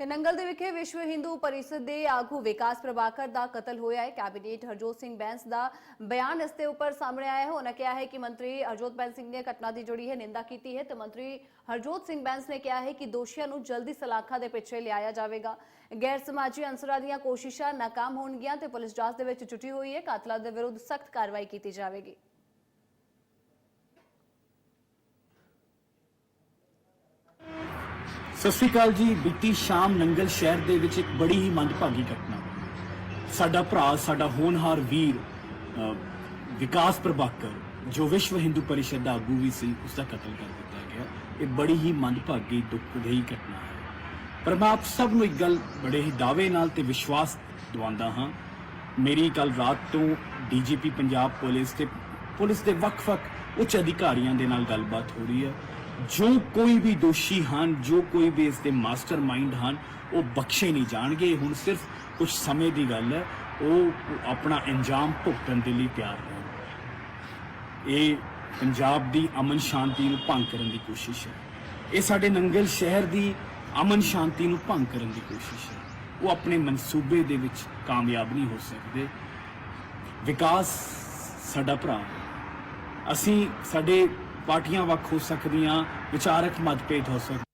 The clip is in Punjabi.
ਤੇ ਨੰਗਲ ਦੇ ਵਿਖੇ ਵਿਸ਼ਵ ਹਿੰਦੂ ਪਰਿਸ਼ਦ ਦੇ ਆਗੂ ਵਿਕਾਸ ਪ੍ਰਭਾਕਰ ਦਾ ਕਤਲ ਹੋਇਆ ਹੈ। ਕੈਬਨਿਟ ਹਰਜੋਤ ਸਿੰਘ ਬੈਂਸ ਦਾ ਬਿਆਨ ਇਸ ਦੇ ਉੱਪਰ ਸਾਹਮਣੇ ਆਇਆ ਹੈ। ਉਹਨਾਂ ਕਿਹਾ ਹੈ ਕਿ ਮੰਤਰੀ ਹਰਜੋਤ ਬੈਂਸ ਸਿੰਘ ਨੇ ਘਟਨਾ ਦੀ ਜੁੜੀ ਹੈ, ਨਿੰਦਾ ਕੀਤੀ ਹੈ ਤੇ ਮੰਤਰੀ ਹਰਜੋਤ ਸਿੰਘ ਬੈਂਸ ਨੇ ਕਿਹਾ ਹੈ ਕਿ ਦੋਸ਼ੀਆਂ ਨੂੰ ਜਲਦੀ ਸਲਾਖਾਂ ਦੇ ਪਿੱਛੇ ਲਿਆਇਆ ਜਾਵੇਗਾ। ਗੈਰ ਸਮਾਜੀ ਅੰਸਰਾਂ ਦੀਆਂ ਕੋਸ਼ਿਸ਼ਾਂ ਨਾਕਾਮ ਹੋਣਗੀਆਂ ਤੇ ਪੁਲਿਸ ਜਾਂਚ ਦੇ ਵਿੱਚ ਜੁਟੀ ਹੋਈ ਹੈ। ਕਾਤਲਾਂ ਦੇ ਵਿਰੁੱਧ ਸਖਤ ਕਾਰਵਾਈ ਕੀਤੀ ਜਾਵੇਗੀ। ਸਤਿ ਸ਼੍ਰੀ ਅਕਾਲ ਜੀ। ਬੀਤੀ ਸ਼ਾਮ ਨੰਗਲ ਸ਼ਹਿਰ ਦੇ ਵਿੱਚ ਇੱਕ ਬੜੀ ਹੀ ਮੰਦਭਾਗੀ ਘਟਨਾ ਸਾਡਾ ਭਰਾ ਸਾਡਾ ਹੋਣਹਾਰ ਵੀਰ ਅ, ਵਿਕਾਸ ਪ੍ਰਭਾਕਰ ਜੋ ਵਿਸ਼ਵ ਹਿੰਦੂ ਪਰਿਸ਼ਦ ਦਾ ਆਗੂ ਵੀ ਸੀ ਉਸ ਦਾ ਕਤਲ ਕਰ ਦਿੱਤਾ ਗਿਆ। ਇਹ ਬੜੀ ਹੀ ਮੰਦਭਾਗੀ ਦੁੱਖਦਾਈ ਘਟਨਾ ਹੈ। ਪਰ ਮੈਂ ਆਪ ਸਭ ਨੂੰ ਇੱਕ ਗੱਲ ਬੜੇ ਹੀ ਦਾਅਵੇ ਨਾਲ ਤੇ ਵਿਸ਼ਵਾਸ ਦਿਵਾਉਂਦਾ ਹਾਂ। ਮੇਰੀ ਕੱਲ ਰਾਤ ਤੋਂ ਡੀਜੀਪੀ ਪੰਜਾਬ ਪੁਲਿਸ ਤੇ ਪੁਲਿਸ ਦੇ ਵੱਖ-ਵੱਖ ਉੱਚ ਅਧਿਕਾਰੀਆਂ ਦੇ ਨਾਲ ਗੱਲਬਾਤ ਹੋ ਰਹੀ ਹੈ। ਜੋ ਕੋਈ ਵੀ ਦੋਸ਼ੀ ਹਨ, ਜੋ ਕੋਈ ਵੀ ਇਸ ਦੇ ਮਾਸਟਰਮਾਈਂਡ ਹਨ, ਉਹ ਬਖਸ਼ੇ ਨਹੀਂ ਜਾਣਗੇ। ਹੁਣ ਸਿਰਫ ਕੁਝ ਸਮੇਂ ਦੀ ਗੱਲ ਹੈ, ਉਹ ਆਪਣਾ ਇੰਜਾਮ ਭੁਗਤਣ ਦੇ ਲਈ ਤਿਆਰ ਹਨ ਇਹ ਪੰਜਾਬ ਦੀ ਅਮਨ ਸ਼ਾਂਤੀ ਨੂੰ ਭੰਗ ਕਰਨ ਦੀ ਕੋਸ਼ਿਸ਼ ਹੈ। ਇਹ ਸਾਡੇ ਨੰਗਲ ਸ਼ਹਿਰ ਦੀ ਅਮਨ ਸ਼ਾਂਤੀ ਨੂੰ ਭੰਗ ਕਰਨ ਦੀ ਕੋਸ਼ਿਸ਼ ਹੈ। ਉਹ ਆਪਣੇ ਮਨਸੂਬੇ ਦੇ ਵਿੱਚ ਕਾਮਯਾਬ ਨਹੀਂ ਹੋ ਸਕਦੇ। ਵਿਕਾਸ ਸਾਡਾ ਭਰਾ ਅਸੀਂ ਸਾਡੇ ਪਾਰਟੀਆਂ ਵੱਖ ਹੋ ਸਕਦੀਆਂ ਵਿਚਾਰਕ ਮਤਭੇਦ ਹੋ ਸਕਦੇ।